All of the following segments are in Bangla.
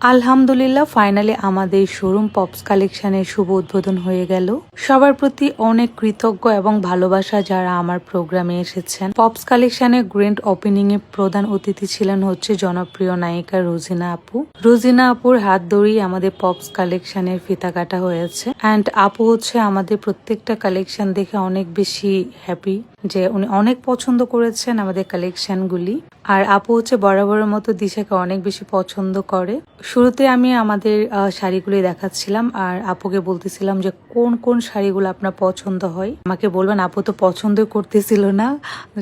আলহামদুলিল্লাহ ফাইনালি আমাদের শোরুম পপস কালেকশনের শুভ উদ্বোধন হয়ে গেল। সবার প্রতি অনেক কৃতজ্ঞ এবং ভালোবাসা যারা আমার প্রোগ্রামে এসেছেন। পপস কালেকশনের গ্র্যান্ড ওপেনিং এ প্রধান অতিথি ছিলেন হচ্ছে জনপ্রিয় নায়িকা রোজিনা আপু। রোজিনা আপুর হাত ধরেই আমাদের পপস কালেকশনের ফিতা কাটা হয়েছে। অ্যান্ড আপু হচ্ছে আমাদের প্রত্যেকটা কালেকশন দেখে অনেক বেশি হ্যাপি যে উনি অনেক পছন্দ করেছেন আমাদের কালেকশনগুলি আর আপু হচ্ছে বরাবরের মতো দিশাকে অনেক বেশি পছন্দ করে। শুরুতে আমি আমাদের শাড়িগুলি দেখাচ্ছিলাম আর আপুকে বলতেছিলাম যে কোন কোন শাড়িগুলো আপনার পছন্দ হয়। আমাকে বলবেন আপু তো পছন্দ করতেছিল না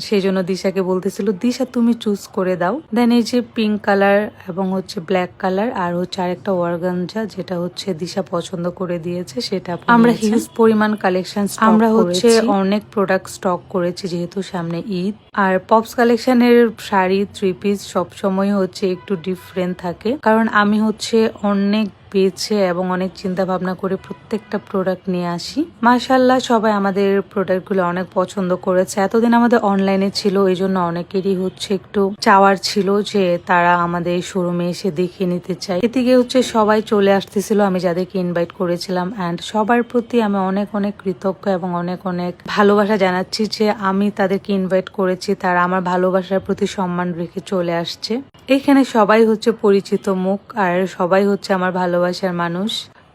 সেই জন্য দিশাকে বলতেছিল দিশা তুমি চুজ করে দাও। দেন এই যে পিঙ্ক কালার এবং হচ্ছে ব্ল্যাক কালার আর হচ্ছে আরেকটা ওয়ারগানজা যেটা হচ্ছে দিশা পছন্দ করে দিয়েছে সেটা আমরা হিউজ পরিমাণ কালেকশন আমরা হচ্ছে অনেক প্রোডাক্ট স্টক করেছি যেহেতু সামনে ঈদ। আর পপস কালেকশনের শাড়ি থ্রি পিস সবসময় হচ্ছে একটু ডিফারেন্ট থাকে। কারণ আমি হচ্ছে অনেক বেছে এবং অনেক চিন্তা ভাবনা করে প্রত্যেকটা প্রোডাক্ট নিয়ে আসি। মাশাল্লাহ সবাই আমাদের প্রোডাক্টগুলো অনেক পছন্দ করেছে। এতদিন আমাদের অনলাইনে ছিল, এই জন্য অনেকেরই হচ্ছে একটু চাওয়ার ছিল যে তারা আমাদের শোরুমে এসে দেখে নিতে চায়। এদিকে হচ্ছে সবাই চলে আসতেছিল, আমি যাদেরকে ইনভাইট করেছিলাম অ্যান্ড সবার প্রতি আমি অনেক অনেক কৃতজ্ঞ এবং অনেক অনেক ভালোবাসা জানাচ্ছি যে আমি তাদেরকে ইনভাইট করেছি, তারা আমার ভালোবাসার প্রতি সম্মান রেখে চলে আসছে। এখানে সবাই হচ্ছে পরিচিত মুখ আর সবাই হচ্ছে আমার ভালোবাসার মানুষ।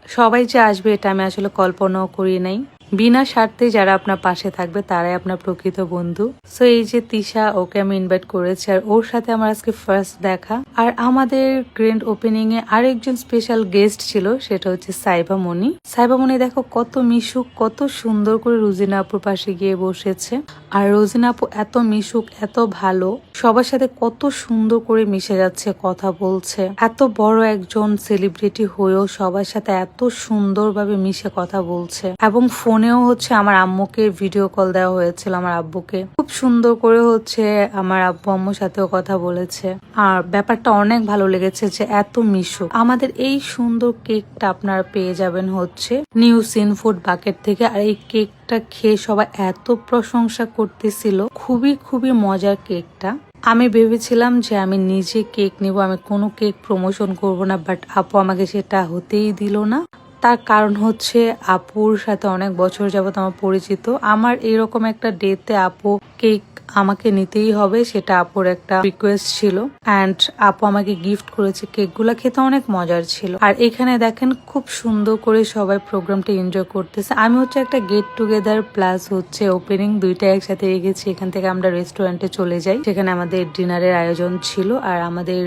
সবাই যে আসবে এটা আমি আসলে কল্পনাও করি নাই। বিনা স্বার্থে যারা আপনার পাশে থাকবে তারাই আপনার প্রকৃত বন্ধু। সো এই যে তিশা, ওকে আমি ইনভাইট করেছি আর ওর সাথে আমার আজকে ফার্স্ট দেখা। আর আমাদের গ্র্যান্ড ওপেনিং এ আরেকজন স্পেশাল গেস্ট ছিল, সেটা হচ্ছে সাইবা মনি। সাইবা মনি দেখো কত মিশুক, কত সুন্দর করে রুজিনা আপুর পাশে গিয়ে বসেছে। আর রোজিনা আপু এত মিশুক, এত ভালো। সবার সাথে কত সুন্দর করে মিশে যাচ্ছে, কথা বলছে। এত বড় একজন সেলিব্রিটি হয়েও সবার সাথে এত সুন্দরভাবে মিশে কথা বলছে। এবং ফোনেও হচ্ছে আমার আম্মুকে ভিডিও কল দেওয়া হয়েছিল, আমার আব্বুকে। খুব সুন্দর করে হচ্ছে আমার আব্বু আম্মুর সাথেও কথা বলেছে। আর ব্যাপারটা অনেক ভালো লেগেছে যে এত মিশুক। আমাদের এই সুন্দর কেকটা আপনারা পেয়ে যাবেন হচ্ছে নিউ সিন ফুড বাকেট থেকে। আর এই কেক কেকটা খেয়ে সবাই এত প্রশংসা করতেছিল। খুবই খুবই মজার কেকটা। আমি ভেবেছিলাম যে আমি নিজে কেক নেব, আমি কোনো কেক প্রমোশন করব না বাট আপু আমাকে সেটা হতেই দিল না। তার কারণ হচ্ছে আপুর সাথে অনেক বছর যাবত আমার পরিচিত। আমার এরকম একটা ডেতে আপু কেক আমাকে নিতেই হবে, সেটা আপুর একটা রিকোয়েস্ট ছিল। অ্যান্ড আপু আমাকে গিফট করেছে কেকগুলো খেতে অনেক মজার ছিল। আর এখানে দেখেন খুব সুন্দর করে সবাই প্রোগ্রামটা এনজয় করতেছে। আমি হচ্ছে একটা গেট টুগেদার প্লাস হচ্ছে ওপেনিং দুইটা একসাথে রেখেছি। এখান থেকে আমরা রেস্টুরেন্টে চলে যাই। সেখানে আমাদের ডিনারের আয়োজন ছিল। আর আমাদের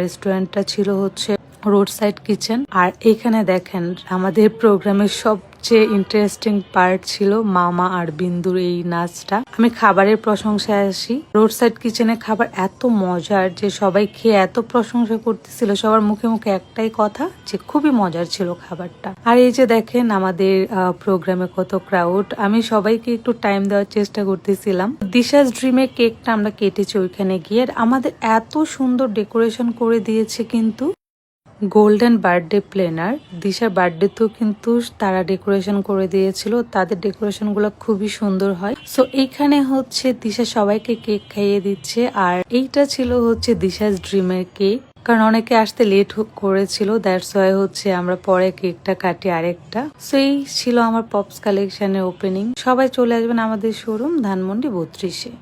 রেস্টুরেন্টটা ছিল হচ্ছে রোড সাইড কিচেন আর এখানে দেখেন আমাদের প্রোগ্রামের সবচেয়ে ইন্টারেস্টিং পার্ট ছিল মামা আর বিন্দুর এই নাচটা। আমি খাবারের প্রশংসায় আসি। রোড সাইড কিচেনে খাবার এত মজার যে সবাই খেয়ে এত প্রশংসা করতেছিল, সবার মুখে মুখে একটাই কথা যে খুবই মজার ছিল খাবারটা। আর এই যে দেখেন আমাদের প্রোগ্রামে কত ক্রাউড আমি সবাইকে একটু টাইম দেওয়ার চেষ্টা করতেছিলাম। দিশাস ড্রিমে কেকটা আমরা কেটেছি ওইখানে গিয়ে আমাদের এত সুন্দর ডেকোরেশন করে দিয়েছে কিন্তু গোল্ডেন বার্থডে প্লেনার দিশার বার্থডেতেও কিন্তু তারা ডেকোরেশন করে দিয়েছিল। তাদের ডেকোরেশনগুলো খুবই সুন্দর হয়। সো এইখানে হচ্ছে দিশা সবাইকে কেক খাইয়ে দিচ্ছে। আর এইটা ছিল হচ্ছে দিশাস ড্রিমের কেক কারণ অনেকে আসতে লেট করেছিল। দ্যাটস ওয়াই হচ্ছে আমরা পরে কেকটা কাটি আরেকটা। সো এই ছিল আমার পপস কালেকশনের ওপেনিং সবাই চলে আসবেন আমাদের শোরুম ধানমন্ডি বত্রিশে।